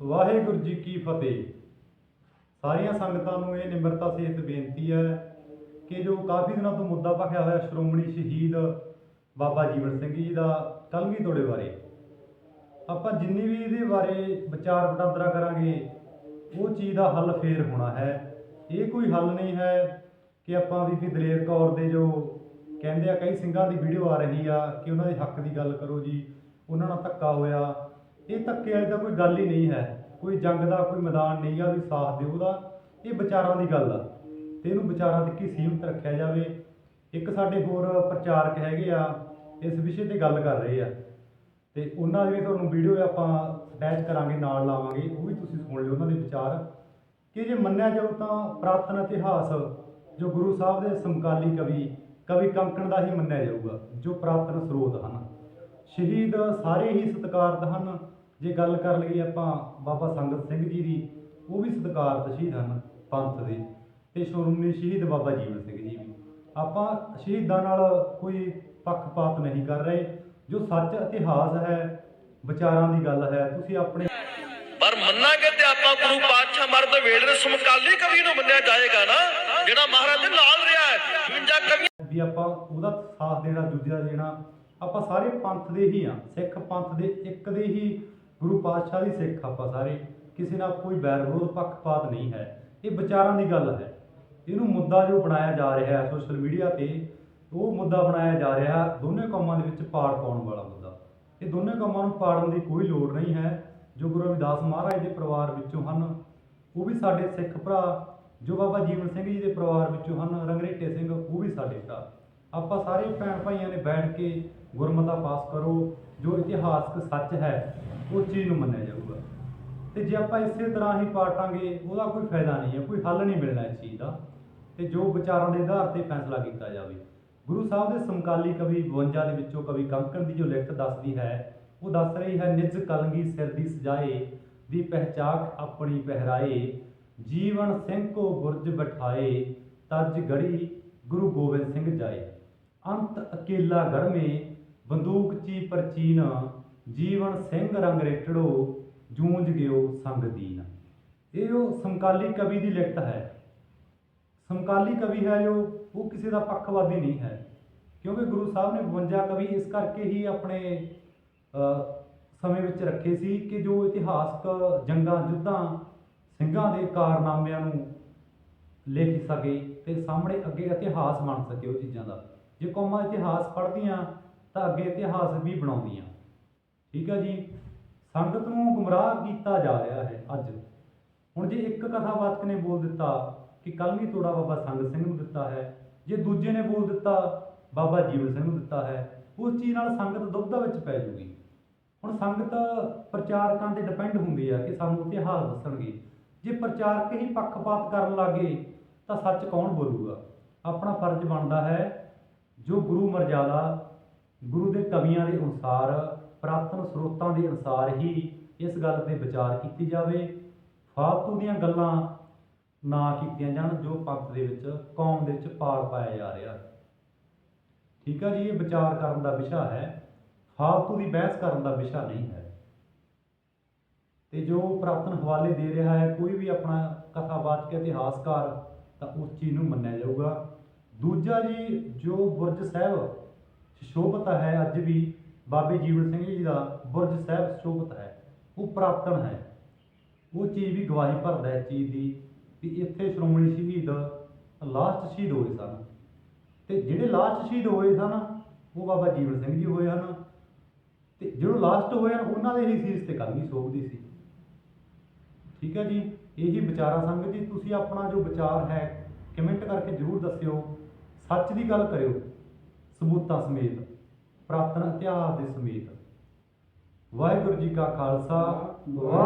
ਵਾਹਿਗੁਰੂ ਜੀ ਕੀ ਫਤਿਹ। ਸਾਰੀਆਂ ਸੰਗਤਾਂ ਨੂੰ ਇਹ ਨਿਮਰਤਾ ਸਹਿਤ ਬੇਨਤੀ ਹੈ ਕਿ ਜੋ ਕਾਫੀ ਦਿਨਾਂ ਤੋਂ ਮੁੱਦਾ ਭਖਿਆ ਹੋਇਆ ਸ਼੍ਰੋਮਣੀ ਸ਼ਹੀਦ ਬਾਬਾ ਜੀਵਨ ਸਿੰਘ ਜੀ ਦਾ ਕਲਗੀ ਤੋੜੇ ਬਾਰੇ। ਆਪਾਂ ਜਿੰਨੀ ਵੀ ਇਹਦੇ ਬਾਰੇ ਵਿਚਾਰ ਵਟਾਂਦਰਾ ਕਰਾਂਗੇ, ਉਹ ਚੀਜ਼ ਦਾ ਹੱਲ ਫੇਰ ਹੋਣਾ ਹੈ। ਇਹ ਕੋਈ ਹੱਲ ਨਹੀਂ ਹੈ ਕਿ ਆਪਾਂ ਬੀਬੀ ਦਲੇਰ ਕੌਰ ਦੇ ਜੋ ਕਹਿੰਦੇ ਆ, ਕਈ ਸਿੰਘਾਂ ਦੀ ਵੀਡੀਓ ਆ ਰਹੀ ਆ ਕਿ ਉਹਨਾਂ ਦੇ ਹੱਕ ਦੀ ਗੱਲ ਕਰੋ ਜੀ, ਉਹਨਾਂ ਨਾਲ ਧੱਕਾ ਹੋਇਆ। ਇਹ ਧੱਕੇ ਵਾਲੀ ਤਾਂ ਕੋਈ ਗੱਲ ਹੀ ਨਹੀਂ ਹੈ। ਕੋਈ ਜੰਗ ਦਾ, ਕੋਈ ਮੈਦਾਨ ਨਹੀਂ ਆ ਵੀ ਸਾਥ ਦਿਓ ਦਾ। ਇਹ ਵਿਚਾਰਾਂ ਦੀ ਗੱਲ ਆ। ਤੇ ਇਹਨੂੰ ਵਿਚਾਰਾਂ ਤੱਕ ਹੀ ਸੀਮਿਤ ਰੱਖਿਆ ਜਾਵੇ? ਇੱਕ ਸਾਡੇ ਹੋਰ ਪ੍ਰਚਾਰਕ ਹੈਗੇ ਆ, ਇਸ ਵਿਸ਼ੇ ਤੇ ਗੱਲ ਕਰ ਰਹੇ ਆ। ਤੇ ਉਹਨਾਂ ਦੀ ਵੀ ਤੁਹਾਨੂੰ ਵੀਡੀਓ ਆਪਾਂ ਅਟੈਚ ਕਰਾਂਗੇ, ਨਾਲ ਲਾਵਾਂਗੇ। ਉਹ ਵੀ ਤੁਸੀਂ ਸੁਣ ਲਿਓ ਉਹਨਾਂ ਦੇ ਵਿਚਾਰ। ਕਿ ਜੇ ਮੰਨਿਆ ਜਾਊ ਤਾਂ ਪ੍ਰਾਤਨ ਇਤਿਹਾਸ, ਜੋ ਗੁਰੂ ਸਾਹਿਬ ਦੇ ਸਮਕਾਲੀ ਕਵੀ ਕਵੀ ਕੰਕਣ ਦਾ ਹੀ ਮੰਨਿਆ ਜਾਊਗਾ, ਜੋ ਪ੍ਰਾਤਨ ਸਰੋਤ ਹਨ। ਸ਼ਹੀਦ ਸਾਰੇ ਹੀ ਸਤਿਕਾਰਤ ਹਨ। ਜੇ ਗੱਲ ਕਰ ਲਈਏ ਆਪਾਂ ਬਾਬਾ ਸੰਗਤ ਸਿੰਘ ਜੀ ਦੀ ਉਹ ਵੀ ਸਤਿਕਾਰਤ ਸ਼ਹੀਦ ਹਨ ਪੰਥ ਦੇ ਤੇ ਸ਼੍ਰੋਮਣੀ ਸ਼ਹੀਦ ਬਾਬਾ ਜੀਵਨ ਸਿੰਘ ਜੀ ਵੀ। ਆਪਾਂ ਸ਼ਹੀਦਾਂ ਨਾਲ ਕੋਈ ਪੱਖਪਾਤ ਨਹੀਂ ਕਰ ਰਹੇ। ਜੋ ਸੱਚ ਇਤਿਹਾਸ ਹੈ ਵਿਚਾਰਾਂ ਦੀ ਗੱਲ ਹੈ ਤੁਸੀਂ ਆਪਣੇ ਪਰ ਮੰਨਾਂਗੇ ਤੇ ਆਪਾਂ ਗੁਰੂ ਪਾਤਸ਼ਾਹ ਮਰਦ ਵੇਲੇ ਸਮਕਾਲੀ ਕਵੀ ਨੂੰ ਮੰਨਿਆ ਜਾਏਗਾ ਨਾ ਜਿਹੜਾ ਮਹਾਰਾਜ ਦੇ ਨਾਲ ਰਿਹਾ ਹੈ 52 ਕਵੀ ਵੀ ਆਪਾਂ ਉਹਦਾ ਸਾਥ ਦੇਣਾ ਦੂਜਾ ਦੇਣਾ ਆਪਾਂ ਸਾਰੇ ਪੰਥ ਦੇ ਹੀ ਆ ਸਿੱਖ ਪੰਥ ਦੇ ਇੱਕ ਦੇ ਹੀ ਗੁਰੂ ਪਾਤਸ਼ਾਹ ਦੀ ਸਿੱਖ ਆਪਾਂ ਸਾਰੇ। ਕਿਸੇ ਨਾਲ ਕੋਈ ਬੈਰ ਵਿਰੋਧ, ਪੱਖਪਾਤ ਨਹੀਂ ਹੈ। ਇਹ ਵਿਚਾਰਾਂ ਦੀ ਗੱਲ ਹੈ। ਇਹਨੂੰ ਮੁੱਦਾ ਜੋ ਬਣਾਇਆ ਜਾ ਰਿਹਾ ਹੈ ਸੋਸ਼ਲ ਮੀਡੀਆ ਤੇ, ਉਹ ਮੁੱਦਾ ਬਣਾਇਆ ਜਾ ਰਿਹਾ ਦੋਨੇ ਕੌਮਾਂ ਦੇ ਵਿੱਚ ਪਾੜ ਪਾਉਣ ਵਾਲਾ ਮੁੱਦਾ। ਇਹ ਦੋਨੇ ਕੌਮਾਂ ਨੂੰ ਪਾੜਨ ਦੀ ਕੋਈ ਲੋੜ ਨਹੀਂ ਹੈ। ਜੋ ਗੁਰੂ ਰਵਿਦਾਸ ਮਹਾਰਾਜ ਦੇ ਪਰਿਵਾਰ ਵਿੱਚੋਂ ਹਨ, ਉਹ ਵੀ ਸਾਡੇ ਸਿੱਖ ਭਰਾ, ਜੋ ਬਾਬਾ ਜੀਵਨ ਸਿੰਘ ਜੀ ਦੇ ਪਰਿਵਾਰ ਵਿੱਚੋਂ ਹਨ, ਰੰਗਰੇਟੇ ਸਿੰਘ, ਉਹ ਵੀ ਸਾਡੇ ਭਰਾ। ਆਪਾਂ ਸਾਰੇ ਭੈਣ ਭਾਈਆਂ ਨੇ ਬੈਠ ਕੇ ਗੁਰਮਤਾ ਪਾਸ ਕਰੋ, ਜੋ ਇਤਿਹਾਸਕ ਸੱਚ ਹੈ, ਉਹ ਚੀਜ਼ ਨੂੰ ਮੰਨਿਆ ਜਾਊਗਾ। ਤੇ ਜੇ ਆਪਾਂ ਇਸੇ ਤਰ੍ਹਾਂ ਹੀ ਪਾਟਾਂਗੇ, ਉਹਦਾ ਕੋਈ ਫਾਇਦਾ ਨਹੀਂ ਹੈ, ਕੋਈ ਹੱਲ ਨਹੀਂ ਮਿਲਣਾ ਇਸ ਚੀਜ਼ ਦਾ। ਤੇ ਜੋ ਵਿਚਾਰਾਂ ਦੇ ਆਧਾਰ ਤੇ ਫੈਸਲਾ ਕੀਤਾ ਜਾਵੇ। ਗੁਰੂ ਸਾਹਿਬ ਦੇ ਸਮਕਾਲੀ ਕਵੀ 52 ਦੇ ਵਿੱਚੋਂ ਕਵੀ ਕੰਕਣ ਦੀ ਜੋ ਲਿਖਤ ਦੱਸਦੀ ਹੈ, ਉਹ ਦੱਸ ਰਹੀ ਹੈ, ਨਿਜ ਕਲੰਗੀ ਸਿਰ ਦੀ ਸਜਾਏ, ਦੀ ਪਹਿਚਾਕ ਆਪਣੀ ਪਹਿਰਾਏ, ਜੀਵਨ ਸਿੰਘ ਕੋ ਬੁਰਜ ਬਿਠਾਏ, ਤਜ ਗੜੀ ਗੁਰੂ ਗੋਬਿੰਦ ਸਿੰਘ ਜਾਏ। ਅੰਤ ਅਕੇਲਾ ਗੜਮੇ ਬੰਦੂਕ ਚੀ ਪ੍ਰਚੀਨ, ਜੀਵਨ ਸਿੰਘ ਰੰਗ ਰੇਟੜੋ ਜੂੰਝ ਗਿਓ ਸੰਗ ਦੀਨ। ਇਹ ਉਹ ਸਮਕਾਲੀ ਕਵੀ ਦੀ ਲਿਖਤ ਹੈ। ਸਮਕਾਲੀ ਕਵੀ ਹੈ ਜੋ, ਉਹ ਕਿਸੇ ਦਾ ਪੱਖਵਾਦੀ ਨਹੀਂ ਹੈ। ਕਿਉਂਕਿ ਗੁਰੂ ਸਾਹਿਬ ਨੇ 52 ਕਵੀ ਇਸ ਕਰਕੇ ਹੀ ਆਪਣੇ ਸਮੇਂ ਵਿੱਚ ਰੱਖੇ ਸੀ ਕਿ ਜੋ ਇਤਿਹਾਸਕ ਜੰਗਾਂ ਯੁੱਧਾਂ ਸਿੰਘਾਂ ਦੇ ਕਾਰਨਾਮਿਆਂ ਨੂੰ ਲਿਖ ਸਕੇ ਤੇ ਸਾਹਮਣੇ ਅੱਗੇ ਇਤਿਹਾਸ ਬਣ ਸਕੇ ਉਹ ਚੀਜ਼ਾਂ ਦਾ। ਜੇ ਕੌਮਾਂ ਇਤਿਹਾਸ ਪੜ੍ਹਦੀਆਂ ਤਾਂ ਅੱਗੇ ਇਤਿਹਾਸ ਵੀ ਬਣਾਉਂਦੀਆਂ। ਠੀਕ ਹੈ ਜੀ? ਸੰਗਤ ਨੂੰ ਗੁੰਮਰਾਹ ਕੀਤਾ ਜਾ ਰਿਹਾ ਹੈ ਅੱਜ। ਹੁਣ ਜੇ ਇੱਕ ਕਥਾਵਾਚਕ ਨੇ ਬੋਲ ਦਿੱਤਾ ਕਿ ਕਲਮੀ ਤੋੜਾ ਬਾਬਾ ਸੰਗਤ ਸਿੰਘ ਨੂੰ ਦਿੱਤਾ ਹੈ, ਜੇ ਦੂਜੇ ਨੇ ਬੋਲ ਦਿੱਤਾ, ਬਾਬਾ ਜੀਵਨ ਸਿੰਘ ਨੂੰ ਦਿੱਤਾ ਹੈ, ਉਸ ਚੀਜ਼ ਨਾਲ ਸੰਗਤ ਦੁਬਦਾ ਵਿੱਚ ਪੈ ਜੂਗੀ। ਹੁਣ ਸੰਗਤ ਪ੍ਰਚਾਰਕਾਂ ਤੇ ਡਿਪੈਂਡ ਹੁੰਦੀ ਆ ਕਿ ਸਾਨੂੰ ਇਤਿਹਾਸ ਦੱਸਣਗੇ। ਜੇ ਪ੍ਰਚਾਰਕ ਹੀ ਪੱਖਪਾਤ ਕਰਨ ਲੱਗੇ ਤਾਂ ਸੱਚ ਕੌਣ ਬੋਲੂਗਾ? ਆਪਣਾ ਫਰਜ਼ ਬਣਦਾ ਹੈ ਜੋ ਗੁਰੂ ਮਰਜ਼ਾਦਾ, ਗੁਰੂ ਦੇ ਕਵੀਆਂ ਦੇ ਅਨੁਸਾਰ ਪ੍ਰਾਪਤਨ ਸਰੋਤਾਂ ਦੇ ਅਨੁਸਾਰ ਹੀ ਇਸ ਗੱਲ ਤੇ ਵਿਚਾਰ ਕੀਤੀ ਜਾਵੇ। ਫਾਲਤੂ ਦੀਆਂ ਗੱਲਾਂ ਨਾ ਕੀਤੀਆਂ ਜਾਣ ਜੋ ਪੰਥ ਦੇ ਵਿੱਚ, ਕੌਮ ਦੇ ਵਿੱਚ ਪਾੜ ਪਾਇਆ ਜਾ ਰਿਹਾ। ਠੀਕ ਆ ਜੀ, ਇਹ ਵਿਚਾਰ ਕਰਨ ਦਾ ਵਿਸ਼ਾ ਹੈ। ਫਾਲਤੂ ਦੀ ਬਹਿਸ ਕਰਨ ਦਾ ਵਿਸ਼ਾ ਨਹੀਂ ਹੈ। ਤੇ ਜੋ ਪ੍ਰਾਪਤਨ ਹਵਾਲੇ ਦੇ ਰਿਹਾ ਹੈ, ਕੋਈ ਵੀ ਆਪਣਾ ਕਥਾਵਾਚਕ, ਇਤਿਹਾਸਕਾਰ ਤਾਂ ਉਸ ਚੀਜ਼ ਨੂੰ ਮੰਨਿਆ ਜਾਊਗਾ। ਦੂਜਾ ਜੀ, ਜੋ ਬੁਰਜ ਸਾਹਿਬ ਸ਼ੋਭਤ ਹੈ, ਅੱਜ ਵੀ ਬਾਬੇ ਜੀਵਨ ਸਿੰਘ ਜੀ ਦਾ ਬੁਰਜ ਸਾਹਿਬ ਸ਼ੋਭਤ ਹੈ, ਉਹ ਪ੍ਰਾਪਤਨ ਹੈ। ਉਹ ਚੀਜ਼ ਵੀ ਗਵਾਹੀ ਭਰਦਾ ਹੈ ਇਸ ਚੀਜ਼ ਦੀ ਵੀ ਇੱਥੇ ਸ਼੍ਰੋਮਣੀ ਸ਼ਹੀਦ ਲਾਸਟ ਸ਼ਹੀਦ ਹੋਏ ਸਨ। ਤੇ ਜਿਹੜੇ ਲਾਸਟ ਸ਼ਹੀਦ ਹੋਏ ਸਨ, ਉਹ ਬਾਬਾ ਜੀਵਨ ਸਿੰਘ ਜੀ ਹੋਏ ਹਨ। ਤੇ ਜਿਹੜੇ ਲਾਸਟ ਹੋਏ ਹਨ, ਉਹਨਾਂ ਦੇ ਹੀ ਸੀਸ ਤੇ ਕਲਗੀ ਸੋਭਦੀ ਸੀ। ਠੀਕ ਹੈ ਜੀ, ਇਹੀ ਵਿਚਾਰਾ ਸੰਗਤ ਜੀ, ਤੁਸੀਂ ਆਪਣਾ ਜੋ ਵਿਚਾਰ ਹੈ, ਕਮੈਂਟ ਕਰਕੇ ਜਰੂਰ ਦੱਸਿਓ। ਸੱਚ ਦੀ ਗੱਲ ਕਰਿਓ, ਸਬੂਤਾਂ ਸਮੇਤ ਪ੍ਰਾਰਥਨਾ ਇਤਿਹਾਸ ਦੇ ਸਮੇਤ। ਵਾਹਿਗੁਰੂ ਜੀ ਕਾ ਖਾਲਸਾ ਵਾਹਿਗੁਰੂ